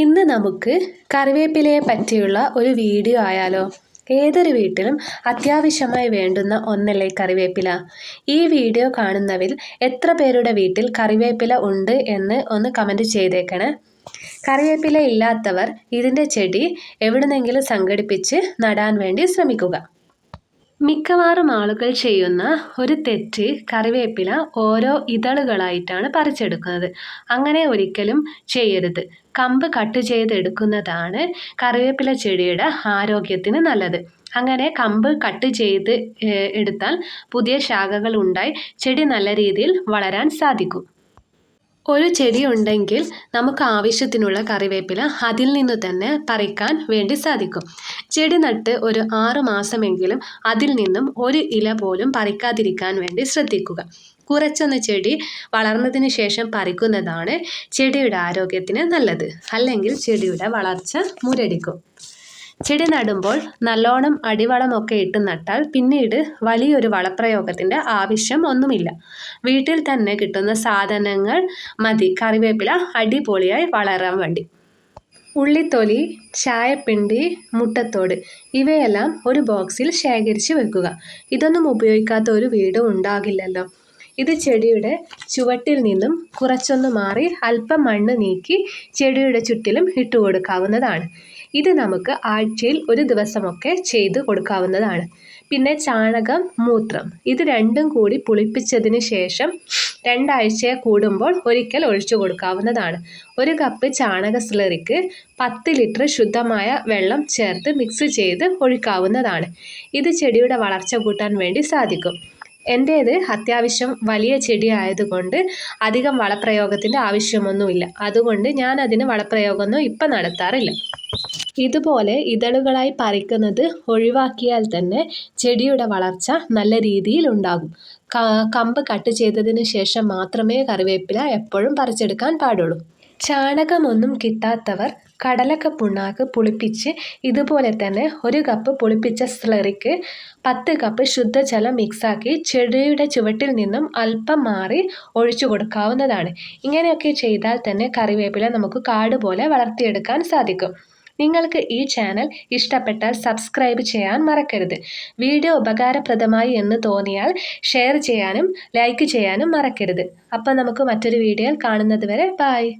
ഇന്ന് നമുക്ക് കറിവേപ്പിലയെ പറ്റിയുള്ള ഒരു വീഡിയോ ആയാലോ? ഏതൊരു വീട്ടിലും അത്യാവശ്യമായി വേണ്ടുന്ന ഒന്നല്ലേ കറിവേപ്പില? ഈ വീഡിയോ കാണുന്നവരിൽ എത്ര പേരുടെ വീട്ടിൽ കറിവേപ്പില ഉണ്ട് എന്ന് ഒന്ന് കമന്റ് ചെയ്തേക്കണേ. കറിവേപ്പില ഇല്ലാത്തവർ ഇതിന്റെ ചെടി എവിടുന്നെങ്കിലും സംഘടിപ്പിച്ച് നടാൻ വേണ്ടി ശ്രമിക്കുക. മിക്കവാറും ആളുകൾ ചെയ്യുന്ന ഒരു തെറ്റ് കറിവേപ്പില ഓരോ ഇതളുകളായിട്ടാണ് പറിച്ചെടുക്കുന്നത്. അങ്ങനെ ഒരിക്കലും ചെയ്യരുത്. കമ്പ് കട്ട് ചെയ്തെടുക്കുന്നതാണ് കറിവേപ്പില ചെടിയുടെ ആരോഗ്യത്തിന് നല്ലത്. അങ്ങനെ കമ്പ് കട്ട് ചെയ്ത് എടുത്താൽ പുതിയ ശാഖകൾ ഉണ്ടായി ചെടി നല്ല രീതിയിൽ വളരാൻ സാധിക്കും. ഒരു ചെടി ഉണ്ടെങ്കിൽ നമുക്ക് ആവശ്യത്തിനുള്ള കറിവേപ്പില അതിൽ നിന്ന് തന്നെ പറിക്കാൻ വേണ്ടി സാധിക്കും. ചെടി നട്ട് ഒരു ആറു മാസമെങ്കിലും അതിൽ നിന്നും ഒരു ഇല പോലും പറിക്കാതിരിക്കാൻ വേണ്ടി ശ്രദ്ധിക്കുക. കുറച്ചൊന്ന് ചെടി വളർന്നതിന് ശേഷം പറിക്കുന്നതാണ് ചെടിയുടെ ആരോഗ്യത്തിന് നല്ലത്. അല്ലെങ്കിൽ ചെടിയുടെ വളർച്ച മുരടിക്കും. ചെടി നടുമ്പോൾ നല്ലോണം അടിവളമൊക്കെ ഇട്ട് നട്ടാൽ പിന്നീട് വലിയൊരു വളപ്രയോഗത്തിന്റെ ആവശ്യം ഒന്നുമില്ല. വീട്ടിൽ തന്നെ കിട്ടുന്ന സാധനങ്ങൾ മതി. കറിവേപ്പില അടിപൊളിയായി വളരാൻ വേണ്ടി. ഉള്ളിത്തൊലി ചായപ്പിണ്ടി മുട്ടത്തോട് ഇവയെല്ലാം ഒരു ബോക്സിൽ ശേഖരിച്ച് വെക്കുക. ഇതൊന്നും ഉപയോഗിക്കാത്ത ഒരു വീട് ഉണ്ടാകില്ലല്ലോ. ഇത് ചെടിയുടെ ചുവട്ടിൽ നിന്നും കുറച്ചൊന്ന് മാറി അല്പം മണ്ണ് നീക്കി ചെടിയുടെ ചുറ്റിലും ഇട്ടു കൊടുക്കാവുന്നതാണ് ഇത് നമുക്ക് ആഴ്ചയിൽ ഒരു ദിവസമൊക്കെ ചെയ്ത് കൊടുക്കാവുന്നതാണ്. പിന്നെ ചാണകം മൂത്രം. ഇത് രണ്ടും കൂടി പുളിപ്പിച്ചതിന് ശേഷം രണ്ടാഴ്ച കൂടുമ്പോൾ ഒരിക്കൽ ഒഴിച്ചു കൊടുക്കാവുന്നതാണ്. ഒരു കപ്പ് ചാണക സ്ലറിക്ക് പത്ത് ലിറ്റർ ശുദ്ധമായ വെള്ളം ചേർത്ത് മിക്സ് ചെയ്ത് ഒഴിക്കാവുന്നതാണ്. ഇത് ചെടിയുടെ വളർച്ച കൂട്ടാൻ വേണ്ടി സാധിക്കും. എന്റേത് അത്യാവശ്യം വലിയ ചെടി ആയതുകൊണ്ട് അധികം വളപ്രയോഗത്തിന്റെ ആവശ്യമൊന്നുമില്ല. അതുകൊണ്ട് ഞാൻ വളപ്രയോഗമൊന്നും ഇപ്പം നടത്താറില്ല. ഇതുപോലെ ഇതളുകളായി പറിക്കുന്നത് ഒഴിവാക്കിയാൽ തന്നെ ചെടിയുടെ വളർച്ച നല്ല രീതിയിൽ ഉണ്ടാകും. കമ്പ് കട്ട് ചെയ്തതിന് ശേഷം മാത്രമേ കറിവേപ്പില എപ്പോഴും പറിച്ചെടുക്കാൻ പാടുള്ളൂ. ചാണകമൊന്നും കിട്ടാത്തവർ കടലക്ക പുണ്ണാക്ക് പുളിപ്പിച്ച് ഇതുപോലെ തന്നെ ഒരു കപ്പ് പുളിപ്പിച്ച സ്ലറിക്ക് പത്ത് കപ്പ് ശുദ്ധജലം മിക്സാക്കി ചെടിയുടെ ചുവട്ടിൽ നിന്നും അല്പം മാറി ഒഴിച്ചു കൊടുക്കാവുന്നതാണ്. ഇങ്ങനെയൊക്കെ ചെയ്താൽ തന്നെ കറിവേപ്പില നമുക്ക് കാട് പോലെ വളർത്തിയെടുക്കാൻ സാധിക്കും. നിങ്ങൾക്ക് ഈ ചാനൽ ഇഷ്ടപ്പെട്ടാൽ സബ്സ്ക്രൈബ് ചെയ്യാൻ മറക്കരുത്. വീഡിയോ ഉപകാരപ്രദമായി എന്ന് തോന്നിയാൽ ഷെയർ ചെയ്യാനും ലൈക്ക് ചെയ്യാനും മറക്കരുത്. അപ്പം നമുക്ക് മറ്റൊരു വീഡിയോയിൽ കാണുന്നത് വരെ ബായ്